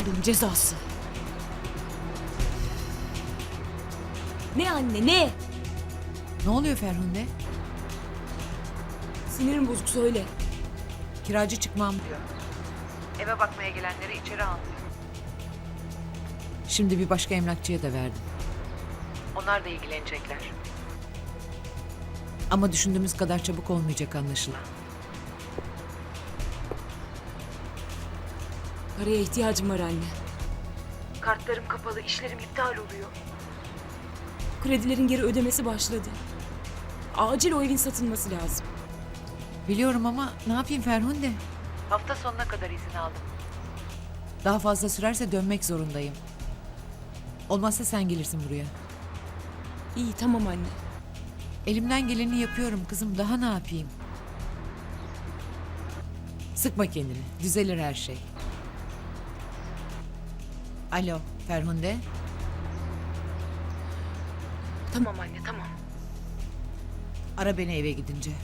Allah'ın cezası. Ne anne ne? Ne oluyor Ferhunde? Sinirim bozuk söyle. Kiracı çıkmam diyor. Eve bakmaya gelenleri içeri aldı. Şimdi bir başka emlakçıya da verdim. Onlar da ilgilenecekler. Ama düşündüğümüz kadar çabuk olmayacak anlaşılan. Paraya ihtiyacım var anne. Kartlarım kapalı, işlerim iptal oluyor. Kredilerin geri ödemesi başladı. Acil o evin satılması lazım. Biliyorum ama ne yapayım Ferhunde? Hafta sonuna kadar izin aldım. Daha fazla sürerse dönmek zorundayım. Olmazsa sen gelirsin buraya. İyi tamam anne. Elimden geleni yapıyorum kızım. Daha ne yapayım? Sıkma kendini. Düzelir her şey. Alo Ferhunde. Tamam anne, tamam. Ara beni eve gidince.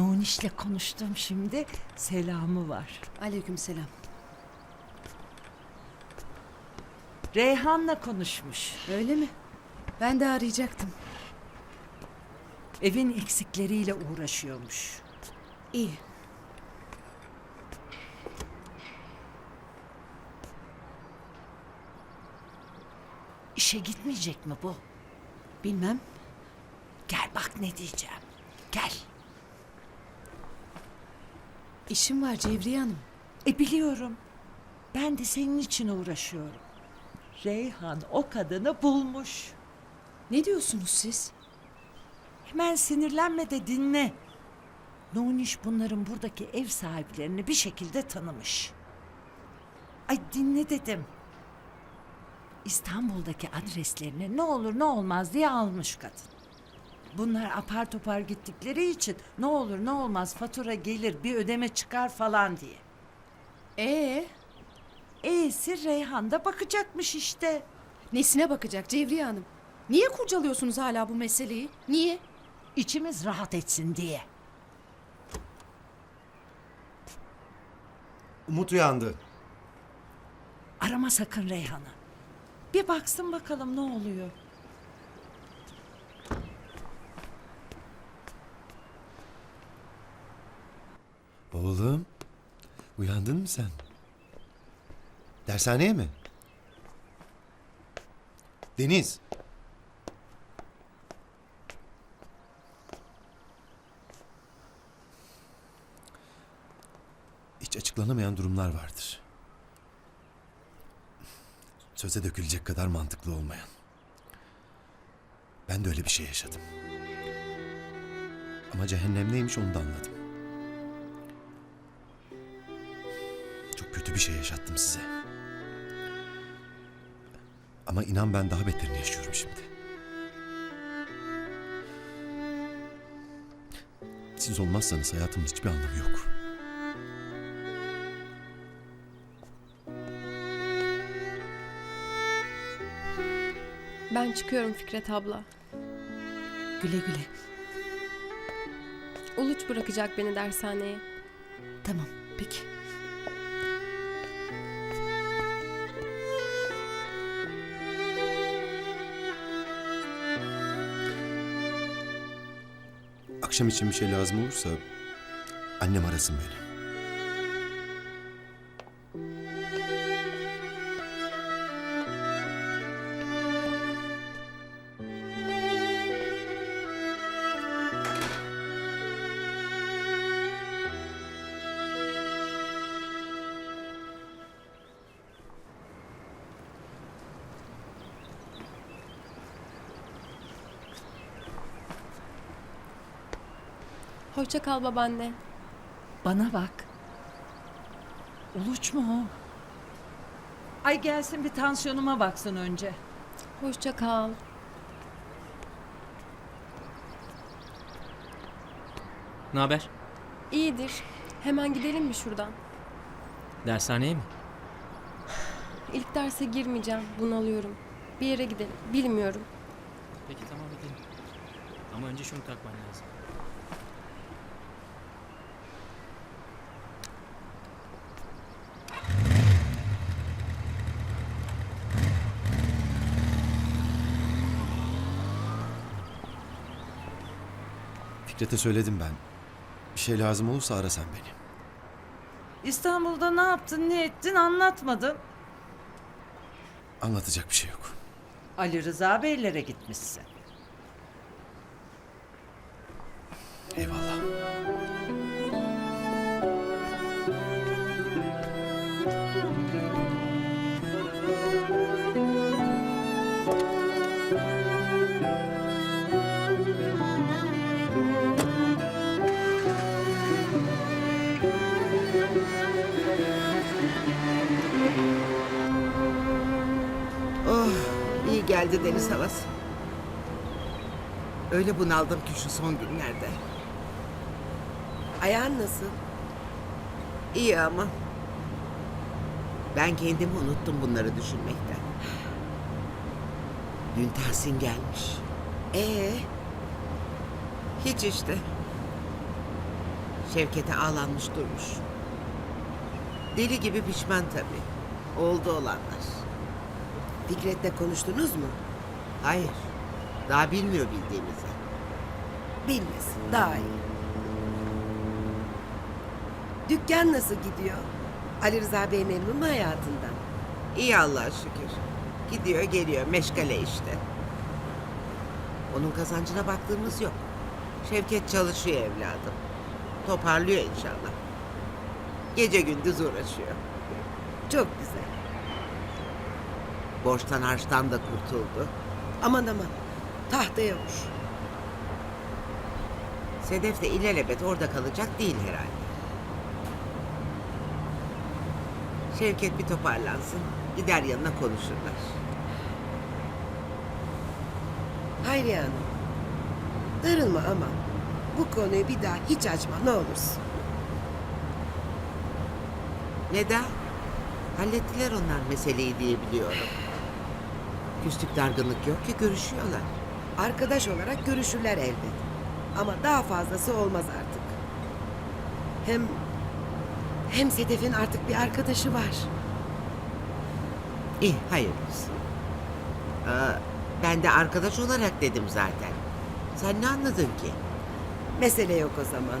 Nuniş'le konuştum şimdi. Selamı var. Aleykümselam. Reyhan'la konuşmuş. Öyle mi? Ben de arayacaktım. Evin eksikleriyle uğraşıyormuş. İyi. İşe gitmeyecek mi bu? Bilmem. Gel bak ne diyeceğim. Gel. İşim var Cevriye Hanım. E biliyorum. Ben de senin için uğraşıyorum. Reyhan o kadını bulmuş. Ne diyorsunuz siz? Hemen sinirlenme de dinle. Nuniş bunların buradaki ev sahiplerini bir şekilde tanımış. Ay dinle dedim. İstanbul'daki adreslerini ne olur ne olmaz diye almış kadın. Bunlar apar topar gittikleri için ne olur ne olmaz fatura gelir bir ödeme çıkar falan diye. Ee, E'si Reyhan'da bakacakmış işte. nesine bakacak Cevriye Hanım? Niye kurcalıyorsunuz hala bu meseleyi? Niye? İçimiz rahat etsin diye. Umut uyandı. Arama sakın Reyhan'ı. Bir baksın bakalım ne oluyor. Oğlum, uyandın mı sen? Dershaneye mi? Deniz. Hiç açıklanamayan durumlar vardır. Söze dökülecek kadar mantıklı olmayan. Ben de öyle bir şey yaşadım. Ama cehennem neymiş onu da anladım. Kötü bir şey yaşattım size. Ama inan ben daha beterini yaşıyorum şimdi. Siz olmazsanız hayatımın hiçbir anlamı yok. Ben çıkıyorum Fikret abla. Güle güle. Uluç bırakacak beni dershaneye. Tamam, peki. Akşam için bir şey lazım olursa annem arasın beni. Hoşça kal babaanne. Bana bak. Uluç mu o? Ay gelsin bir tansiyonuma baksın önce. Hoşça kal. Ne haber? İyidir. Hemen gidelim mi şuradan? Dershaneye mi? İlk derse girmeyeceğim. Bunalıyorum. Bir yere gidelim. Bilmiyorum. Peki tamam gidelim. Ama önce şunu takman lazım. Fikret'e söyledim ben. Bir şey lazım olursa ara sen beni. İstanbul'da ne yaptın ne ettin anlatmadın. Anlatacak bir şey yok. Ali Rıza Beylere gitmişsin. Eyvallah. Geldi deniz havası. Öyle bunaldım ki şu son günlerde. Ayağın nasıl? İyi ama. Ben kendimi unuttum bunları düşünmekten. Dün Tahsin gelmiş. Ee? Hiç işte. Şevket'e ağlanmış durmuş. Deli gibi pişman tabii. Oldu olanlar. Fikret'le konuştunuz mu? Hayır. Daha bilmiyor bildiğimizi. Bilmesin. Daha iyi. Dükkan nasıl gidiyor? Ali Rıza Bey memnun mu hayatından? İyi Allah'a şükür. Gidiyor geliyor meşgale işte. Onun kazancına baktığımız yok. Şevket çalışıyor evladım. Toparlıyor inşallah. Gece gündüz uğraşıyor. Çok güzel. Borçtan harçtan da kurtuldu. Aman aman. Tahta yokmuş. Sedef de ilelebet orada kalacak değil herhalde. Şevket bir toparlansın. Gider yanına konuşurlar. Hayriye Hanım. Darılma ama. Bu konuyu bir daha hiç açma ne olursun. Neden? Hallettiler onlar meseleyi diye biliyorum. Küslük dargınlık yok ki görüşüyorlar. Arkadaş olarak görüşürler elbet. Ama daha fazlası olmaz artık. Hem hem Sedef'in artık bir arkadaşı var. İyi hayırlısı. Aa, ben de arkadaş olarak dedim zaten. Sen ne anladın ki? Mesele yok o zaman.